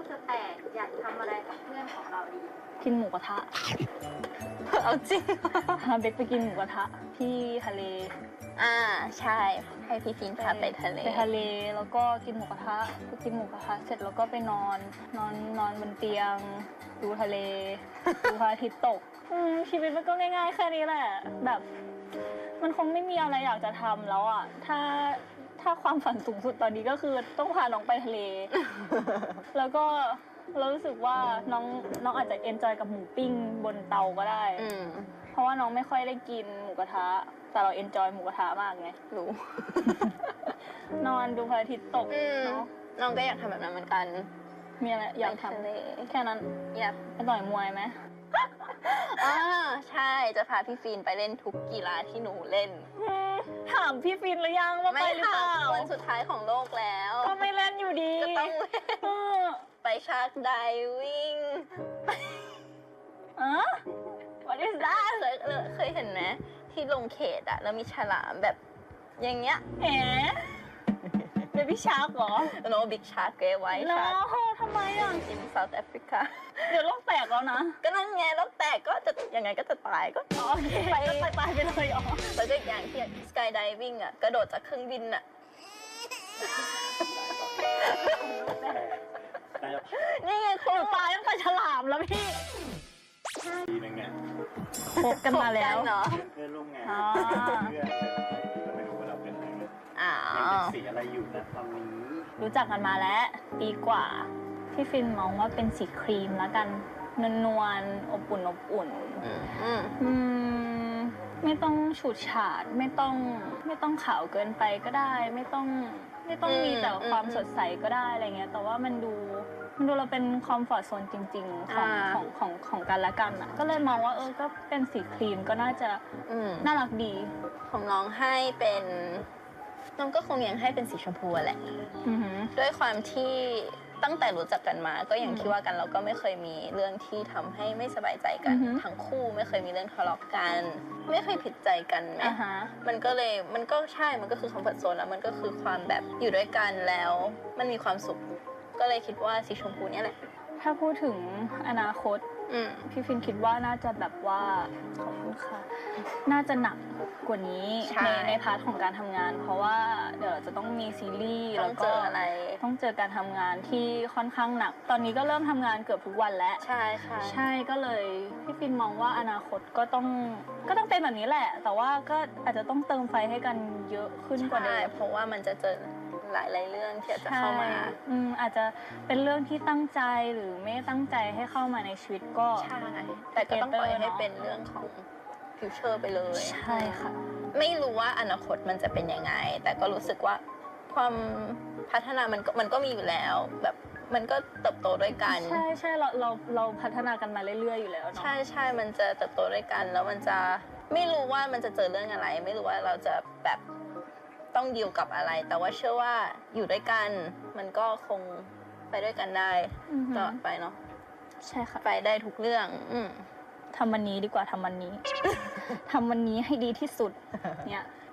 กจะแตกอยากทำอะไรกับเพื่อนของเราดี กินหมูกระทะ เอาจริง พาเบกไปกินหมูกระทะที่ทะเล อ่าใช่ ให้พี่ฟินพาไปทะเล ไปทะเลแล้วก็กินหมูกระทะไปกินหมูกระทะเสร็จแล้วก็ไปนอน นอนนอนบนเตียง ดูทะเล ดูพระอาทิตย์ตกอืมชีวิตมันก็ง่ายๆแค่นี้แหละ แบบ มันคงไม่มีอะไรอยากจะทำแล้วอะ ถ้า ถ้าความฝันสูงสุดตอนนี้ก็คือต้องพาน้องไปทะเล แล้วก็เรารู้สึกว่าน้องน้องอาจจะเอนจอยกับหมูปิ้งบนเตาก็ได้ อืมเพราะว่าน้องไม่ค่อยได้กินหมูกระทะ แต่เราเอนจอยหมูกระทะมากไง รู้ นอนดูพระอาทิตย์ตกอืม เนาะ น้องก็อยากทำแบบนั้นเหมือนกันมีอะไรอยากไปทะทำเลแค่นั้นอยากไปต่อยมวยไหม อ่าใช่จะพาพี่ฟินไปเล่นทุกกีฬาที่หนูเล่น อืม ถามพี่ฟินหรือยังว่าไปไม่หรือเปล่าทำวันสุดท้ายของโลกแล้วก็ไม่เล่นอยู่ดีก็ต้องเล่นเออไปชาร์กไดวิ่งเออ what is that เคยเคยเห็นไหมที่ลงเขตอะแล้วมีฉลามแบบอย่างเงี้ยแหมเบบี้ชาร์กเหรอโนบิ๊กชาร์กเกไว้แล้ชาร์กวทำไมอะ in South Africa เดี๋ยวโลกแตกแล้วนะ ก็นั่นไงแล้วแต่ก็จะยังไงก็จะตายก็อ๋อโอเคไปไปตายไปเลยอ๋อแล้วก็อีกอย่างที่ skydiving อะกระโดดจากเครื่องบินอะน่าจะนี่ไงคุหณนูตายตั้งแต่ฉลามแล้วพี่ปีนึงเนี่ยพบกันมาแล้วเนาะเพื่อนร่วมงานอ่าเพื่อนก็ไม่รู้ว่าเราเป็นอะไรกันอ้ายังเป็นวสีอะไรอยู่นะตอนนี้ รู้จักกันมาแล้วปีกว่า พี่ฟินมองว่าเป็นสีครีมแล้วกันนวลนวลๆอบอุ่นอบอุ่น อืมอืมอืม ไม่ต้องฉูดฉาดไม่ต้องไม่ต้องขาวเกินไปก็ได้ ไม่ต้องไม่ต้องมีแต่ความสดใสก็ได้อะไรเงี้ยแต่ว่ามันดูมันดูเราเป็นคอมฟอร์ z โซนจริง ๆ ของของของของกันและกันอะ ก็เลยมองว่าเออก็เป็นสีครีมก็น่าจะอืมน่ารักดี ของน้องให้เป็นน้องก็คงยังให้เป็นสีชมพูอะแหละอือหือด้วยความที่ ตั้งแต่รู้จักกันมา ก็อย่างอืมที่ว่ากันเราก็ไม่เคยมีเรื่องที่ทำให้ไม่สบายใจกันอือฮึทั้งคู่ไม่เคยมีเรื่องทะเลาะกัน ไม่เคยผิดใจกันไหมอ่าฮะมันก็เลยมันก็ใช่มันก็คือคอมฟอร์ทโซนแล้วมันก็คือความแบบอยู่ด้วยกันแล้ว มันมีความสุข ก็เลยคิดว่าสีชมพูเนี่ยแหละถ้าพูดถึงอนาคตอืมพี่ฟินคิดว่าน่าจะแบบว่าขอบคุณค่ะ น่าจะหนักก ว่านี้ใช่ ในในพาร์ทของการทำงาน เพราะว่าเดี๋ยวเราจะต้องมีซีรีส์ต้แล้องวเจก็ออะไร ต้องเจอการทำงานที่ค่อนข้างหนัก ตอนนี้ก็เริ่มทำงานเกือบทุกวันแล้ว ใช่ใช่ใช่ก็เลยพี่ฟินมองว่าอนาคตก็ต้องก็ต้องเป็นแบบนี้แหละ แต่ว่าก็อาจจะต้องเติมไฟให้กันเยอะขึ้นกว่าเดิใช่มเพราะว่ามันจะเจอหลายๆเรื่องที่อาจจะเข้ามา ใช่อืมอาจจะเป็นเรื่องที่ตั้งใจหรือไม่ตั้งใจให้เข้ามาในชีวิตก็ ใช่ แต่ก็ต้องปล่อยเกเตอร์ให้เนอะเป็นเรื่องของ ฟิวเจอร์ไปเลย ใช่ค่ะ ไม่รู้ว่าอนาคตมันจะเป็นยังไง แต่ก็รู้สึกว่าความพัฒนามันก็มันก็มีอยู่แล้ว แบบมันก็เติบโตด้วยกัน ใช่ใช่เราเราเราพัฒนากันมาเรื่อยๆอยู่แล้วเนาะใช่ใช่มันจะเติบโตด้วยกัน แล้วมันจะไม่รู้ว่ามันจะเจอเรื่องอะไร ไม่รู้ว่าเราจะแบบต้องดีลกับอะไร แต่ว่าเชื่อว่าอยู่ด้วยกัน มันก็คงไปด้วยกันได้อือหือตลอดไปเนาะใช่ค่ะไปได้ทุกเรื่อง อืม ทำวันนี้ดีกว่าทำวันนี้ ทำวันนี้ให้ดีที่สุดเนี่ย